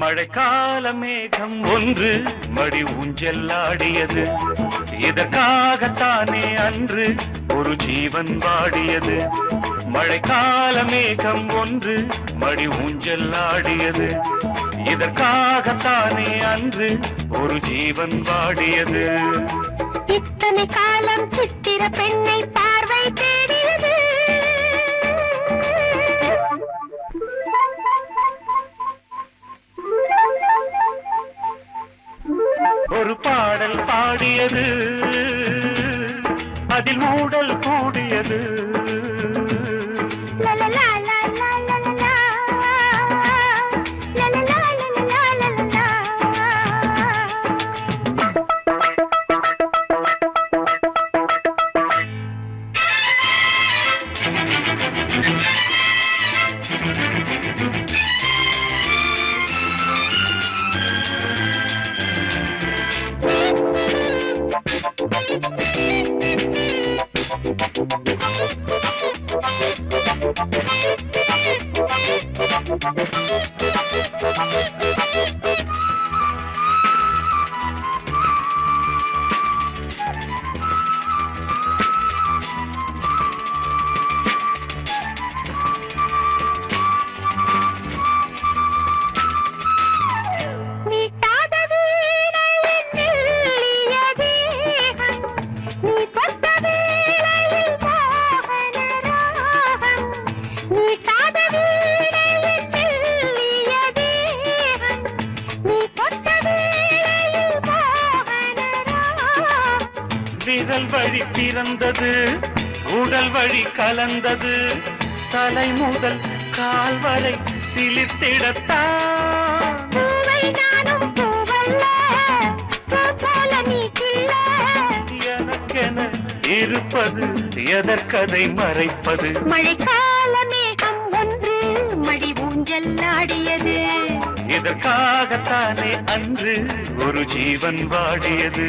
மழைக்கால மேகம் ஒன்று மடி ஊஞ்செல்லாடியது இதற்காகத்தானே அன்று ஒரு ஜீவன் வாடியது. மழைக்கால மேகம் ஒன்று மடி ஊஞ்செல்லாடியது இதற்காகத்தானே அன்று ஒரு ஜீவன் வாடியது. இத்தனை காலம் சித்திர பெண்ணை பார்வை தேடி பாடல் பாடியது. அதில் மூடல் கூடியது. பிறந்தது உடல் வழி கலந்தது. தலை முதல் கால் வரை சிலித்திடத்தான். எனக்கென இருப்பது எதற்கதை மறைப்பது. மழைக்கால மேகம் ஒன்று மடி ஊஞ்சல் ஆடியது. இதற்காகத்தானே அன்று ஒரு ஜீவன் வாடியது.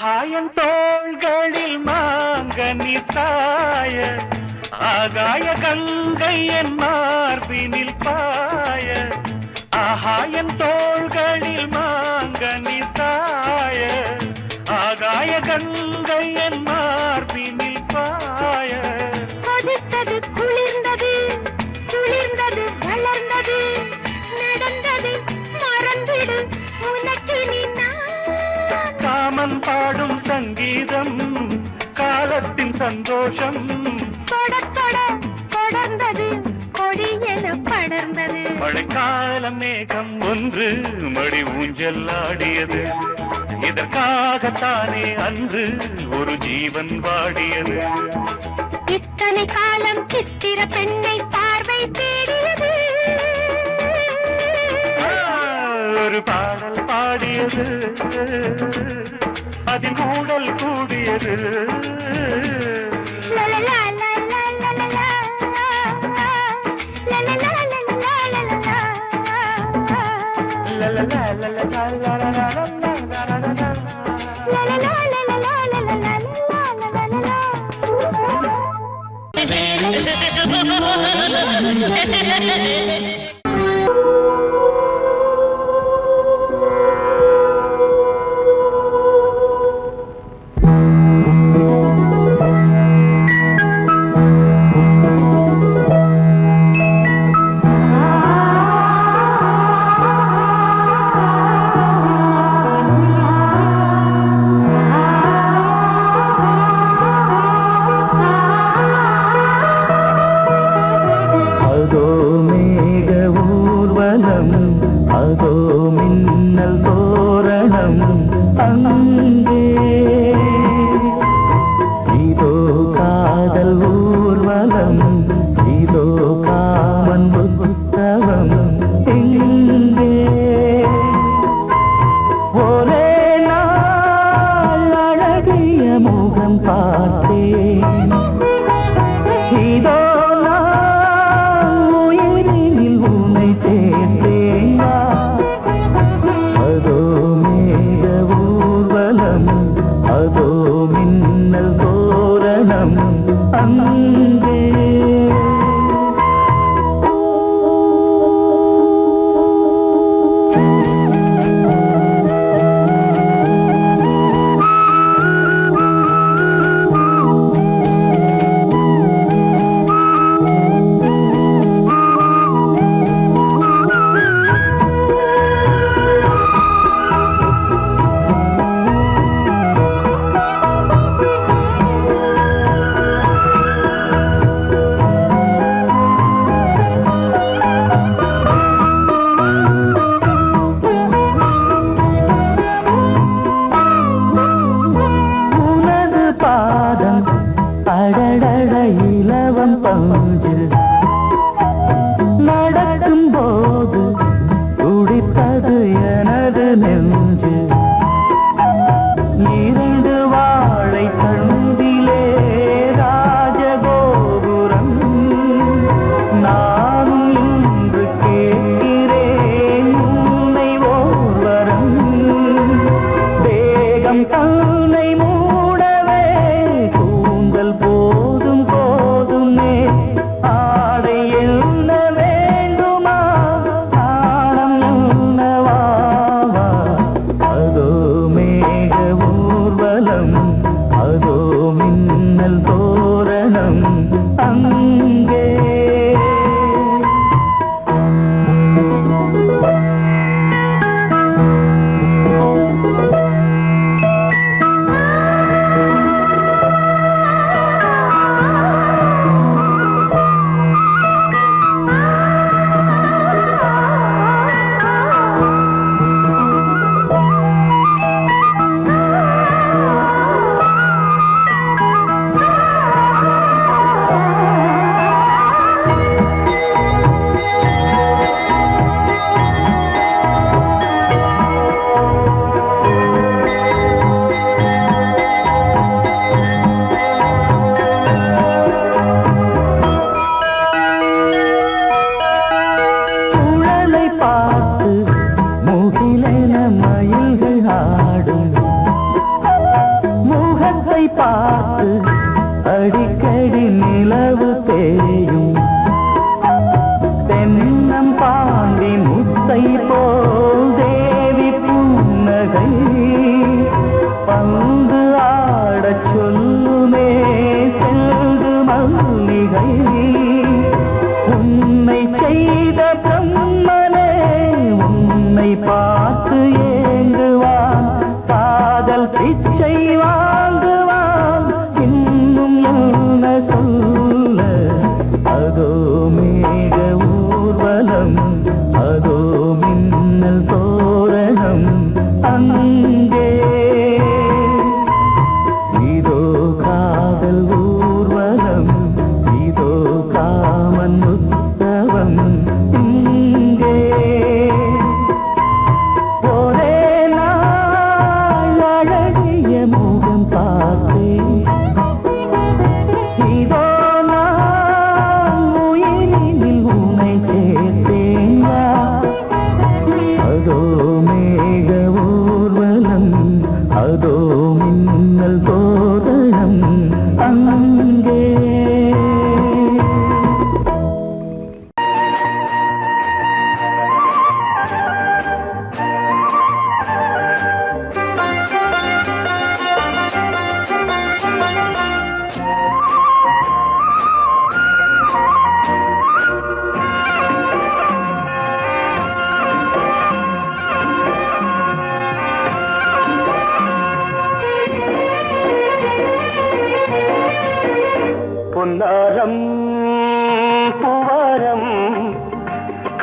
ஆகாயன் தோள்களில் மாங்கனி சாய ஆகாய கங்கை என் மார்பினில் பாய. ஆகாயன் தோள்களில் மாங்கனி சாய ஆகாய கங்கை என் சந்தோஷம். தொட தொட தொடர்ந்தது. கொடி என படர்ந்தது. மழைக்கால மேகம் ஒன்று மடி ஊஞ்சல் ஆடியது. இதற்காகத்தானே அன்று ஒரு ஜீவன் வாடியது. இத்தனை காலம் சித்திர பெண்ணை பார்வை தேடியது. ஒரு பாடல் பாடியது. அதில் ஊடல் கூடியது. லலலா, லலலா, கையில்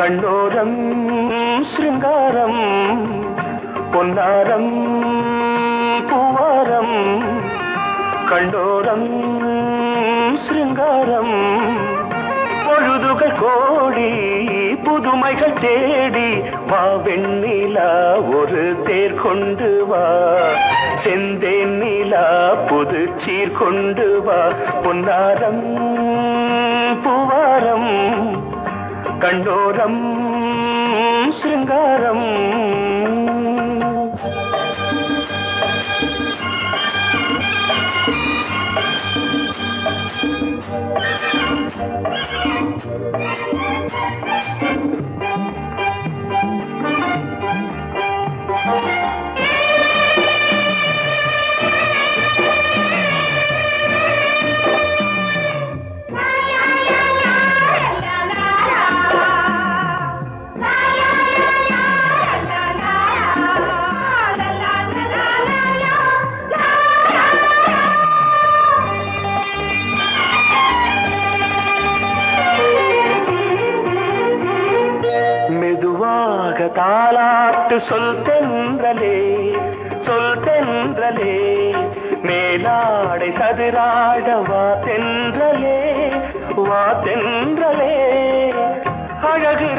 கண்ணோரம் சிருங்காரம் பொன்னாரம் பூவாரம் கண்டோரம் சிருங்காரம். பொழுதுகள் கோடி புதுமைகள் தேடி வா வெண்ணிலா ஒரு தேர் கொண்டு வா. செந்தேன் நிலா புது சீர் கொண்டு வா. பொன்னாரம் பூவாரம் கண்டோரம் சிருங்காரம்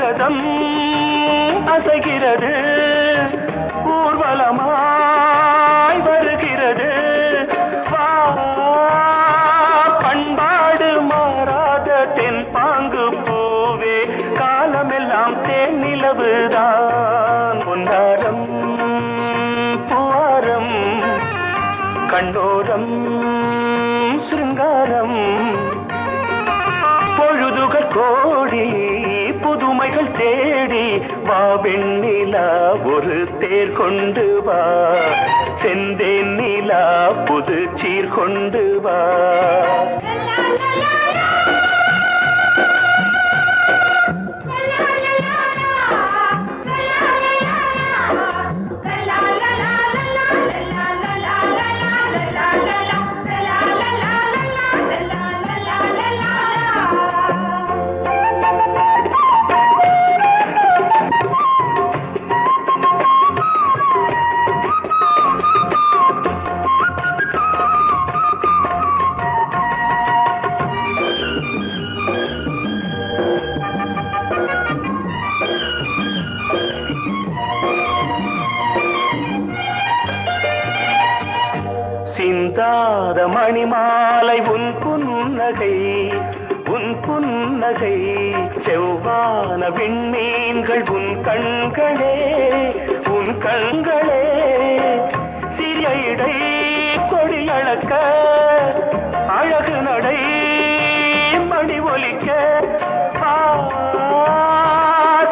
அழகிறதம் அசைகிறது. ஊர்வலமா தேடி வா வெண்ணிலா ஒரு தேர் கொண்டு வா. செந்தேன் நிலா புது சீர் கொண்டு வா. உன் கண்களே உன் கண்களே சிறிய இடை கொடியளக்க அழகு நடை மணி ஒலிக்க. ஆ,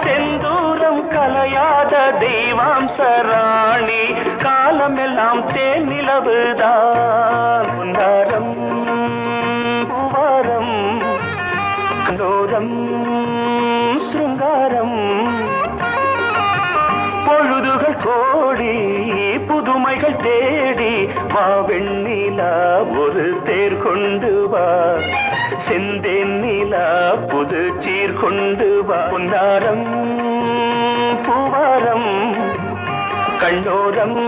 செந்தூரம் கலையாத தெய்வாம் சராணி காலமெல்லாம் தேன் நிலவுதான். புதுமைகள் தேடி வா வெண்ணிலா ஒரு தேர் கொண்டு வா. செந்தேன் நிலா புது சீர் கொண்டு வா. பொன்னாரம் பூவாரம் கண்ணோரம்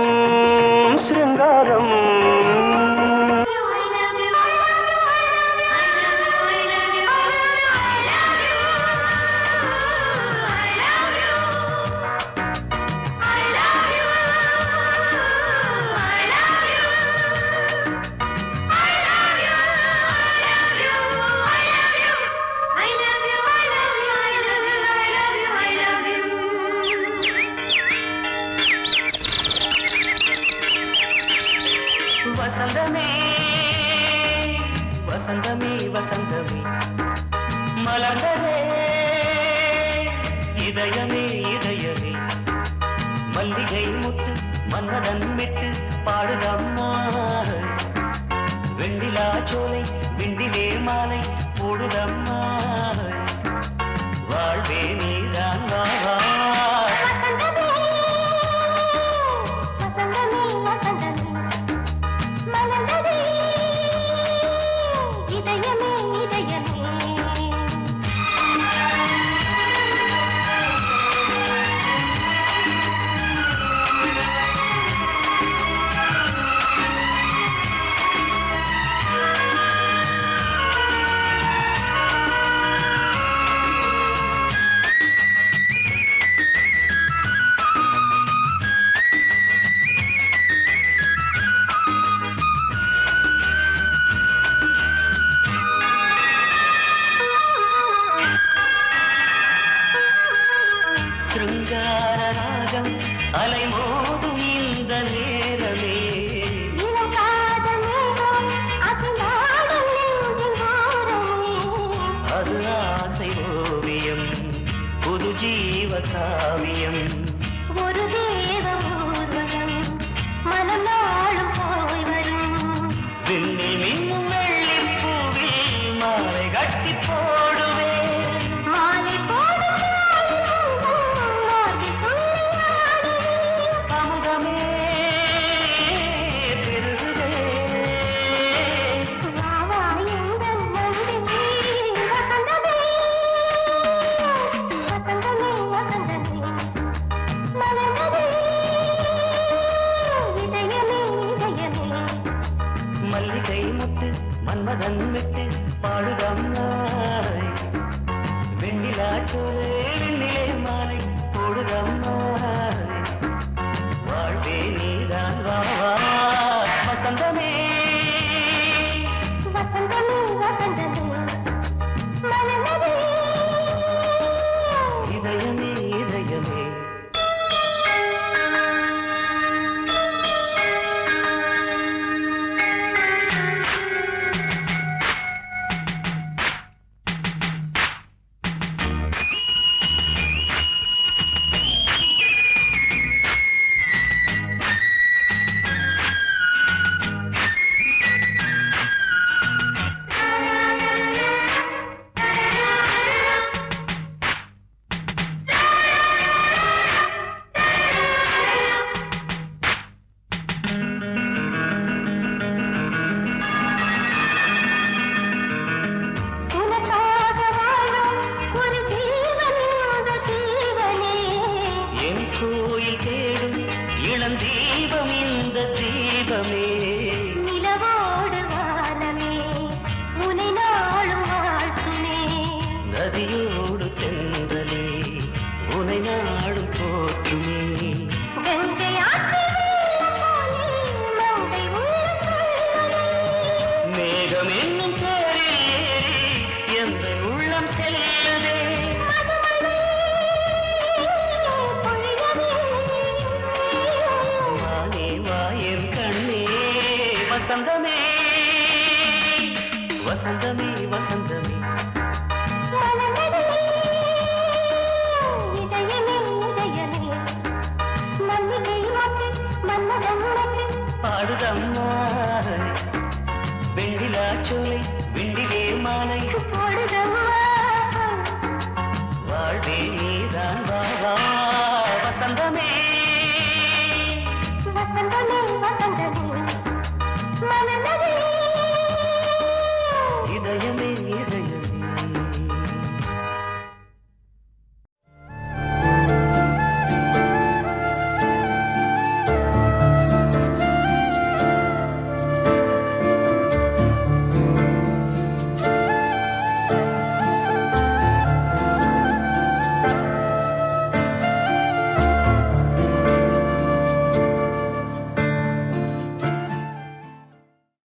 மல்லிகை முத்து மன்னதன் விட்டு பாடுதம்மா வெண்ணிலா சோலை விண்டிலே மாலை போடுதம்மா வாழ்வே நீதான் வா